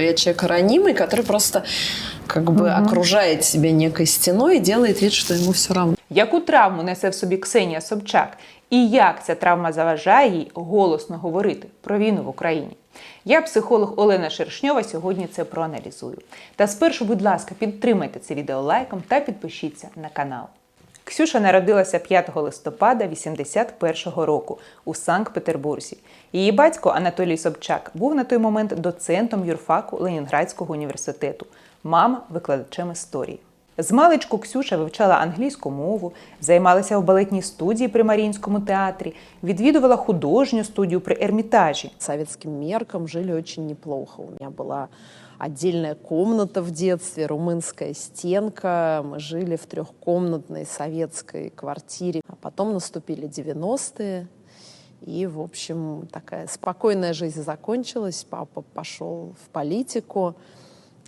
Я человек ранимый, который просто как бы окружает себя некой стеной и делает вид, что ему все равно. Яку травму несе в собі Ксенія Собчак? І як ця травма заважає їй голосно говорити про війну в Україні? Я, психолог Олена Шершньова, сьогодні це проаналізую. Та спершу, будь ласка, підтримайте це відео лайком та підпишіться на канал. Ксюша народилася 5 листопада 81-го року у Санкт-Петербурзі. Її батько Анатолій Собчак був на той момент доцентом юрфаку Ленінградського університету, мама викладачем історії. З маличку Ксюша вивчала англійську мову, займалася в балетній студії при Маріїнському театрі, відвідувала художню студію при Ермітажі. Советским меркам жили очень неплохо. У меня была отдельная комната в детстве, румынская стенка. Мы жили в трехкомнатной советской квартире. А потом наступили 90-е. И, в общем, такая спокойная жизнь закончилась. Папа пошел в политику.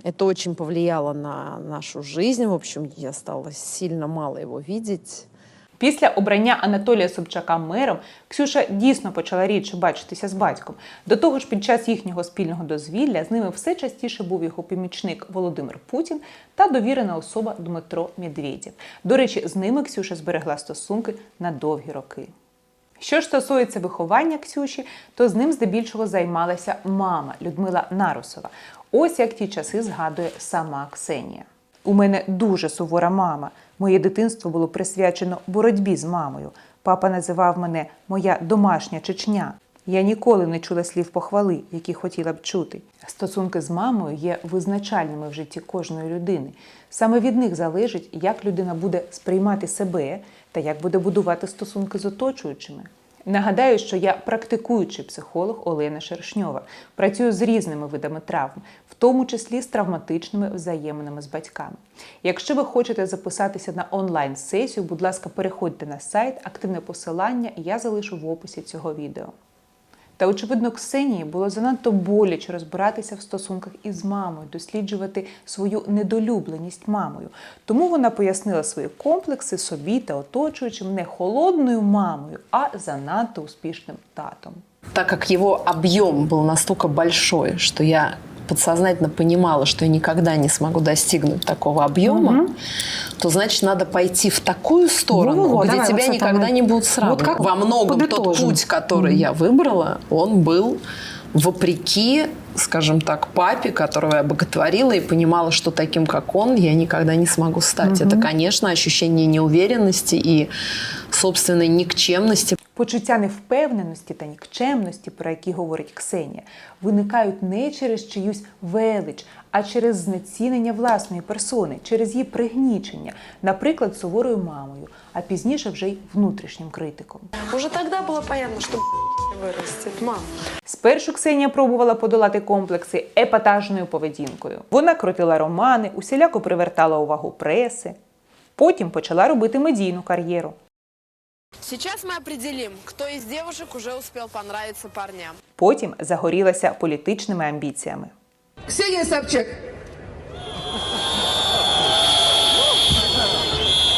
Это очень повлияло на нашу жизнь. В общем, я стала сильно мало его видеть. Після обрання Анатолія Собчака мером Ксюша дійсно почала рідше бачитися з батьком. До того ж, під час їхнього спільного дозвілля з ними все частіше був його помічник Володимир Путін та довірена особа Дмитро Медведєв. До речі, з ними Ксюша зберегла стосунки на довгі роки. Що ж стосується виховання Ксюші, то з ним здебільшого займалася мама Людмила Нарусова. Ось як ті часи згадує сама Ксенія. У мене дуже сувора мама. Моє дитинство було присвячено боротьбі з мамою. Папа називав мене моя домашня чечня. Я ніколи не чула слів похвали, які хотіла б чути. Стосунки з мамою є визначальними в житті кожної людини. Саме від них залежить, як людина буде сприймати себе та як буде будувати стосунки з оточуючими. Нагадаю, що я практикуючий психолог Олена Шершньова. Працюю з різними видами травм, в тому числі з травматичними взаєминами з батьками. Якщо ви хочете записатися на онлайн-сесію, будь ласка, переходьте на сайт, активне посилання я залишу в описі цього відео. Та, очевидно, Ксенії було занадто боляче розбиратися в стосунках із мамою, досліджувати свою недолюбленість мамою. Тому вона пояснила свої комплекси собі та оточуючим не холодною мамою, а занадто успішним татом. Так как его объем был настолько большой, что я подсознательно понимала, что я никогда не смогу достигнуть такого объема, то значит надо пойти в такую сторону, Во-во-во, где давай тебя вот никогда мы- не будут Вот сравнивать. как Во многом тот подытожим. путь, который я выбрала, он был вопреки, скажем так, папе, которого я боготворила и понимала, что таким, как он, я никогда не смогу стать. Это, конечно, ощущение неуверенности и собственной никчемности, Почуття невпевненості та нікчемності, про які говорить Ксенія, виникають не через чиюсь велич, а через знецінення власної персони, через її пригнічення, наприклад, суворою мамою, а пізніше вже й внутрішнім критиком. Уже тогда было понятно, что вырастет. Мам, Спершу Ксенія пробувала подолати комплекси епатажною поведінкою. Вона крутила романи, усіляко привертала увагу преси. Потім почала робити медійну кар'єру. Сейчас мы определим, кто из девушек уже успел понравиться парням. Потім загорілася політичними амбіціями. Ксения Собчак.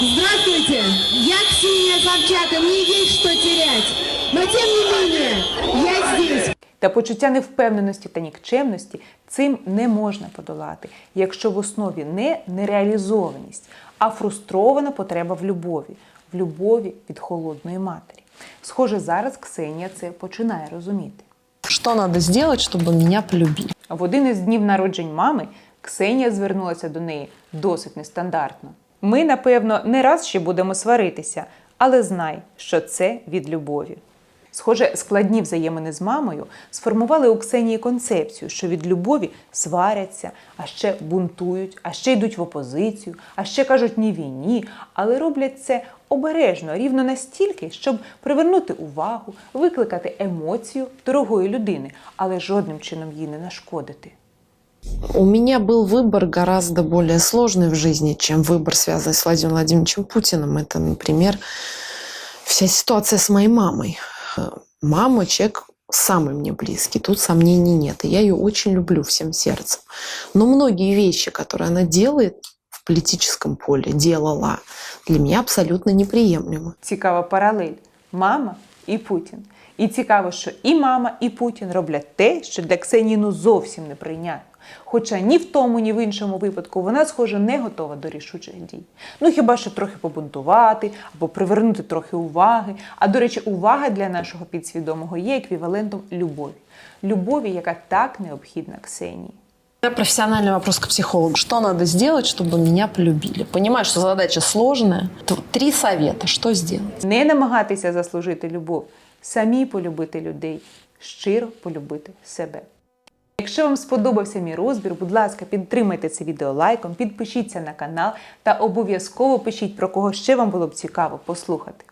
Здравствуйте, я Ксения Собчак, и мне есть что терять. Но тем не менее, я здесь. Та почуття невпевненості та нікчемності цим не можна подолати, якщо в основі не нереалізованість, а фрустрована потреба в любові, любові від холодної матері. Схоже, зараз Ксенія це починає розуміти. Що треба зробити, щоб мене полюбили? В один із днів народжень мами Ксенія звернулася до неї досить нестандартно. Ми, напевно, не раз ще будемо сваритися, але знай, що це від любові. Схоже, складні взаємини з мамою сформували у Ксенії концепцію, що від любові сваряться, а ще бунтують, а ще йдуть в опозицію, а ще кажуть ні війні, але роблять це обережно, рівно настільки, щоб привернути увагу, викликати емоцію дорогої людини, але жодним чином їй не нашкодити. У меня был выбор гораздо более сложный в жизни, чем выбор, связанный с Владимиром Владимировичем Путиным. Это, например, вся ситуация с моей мамой. Э, Мама – человек самый мне близкий, тут сомнений нет. И я ее очень люблю всем сердцем. Но многие вещи, которые она делает в политическом поле, делала, для меня абсолютно неприемлемы. Цікава паралель мама і Путін. І цікаво, що і мама, і Путін роблять те, що для Ксенії ну зовсім неприйнятно. Хоча ні в тому, ні в іншому випадку вона, схоже, не готова до рішучих дій. Ну хіба що трохи побунтувати або привернути трохи уваги. А до речі, увага для нашого підсвідомого є еквівалентом любові. Любові, яка так необхідна Ксенії. У меня профессиональный вопрос к психологу. Что надо сделать, чтобы меня полюбили? Понимаю, что задача сложная. Три совета. Что сделать? Не намагатися заслужити любов, самі полюбити людей, щиро полюбити себе. Якщо вам сподобався мій розбір, будь ласка, підтримайте це відео лайком, підпишіться на канал та обов'язково пишіть, про кого ще вам було б цікаво послухати.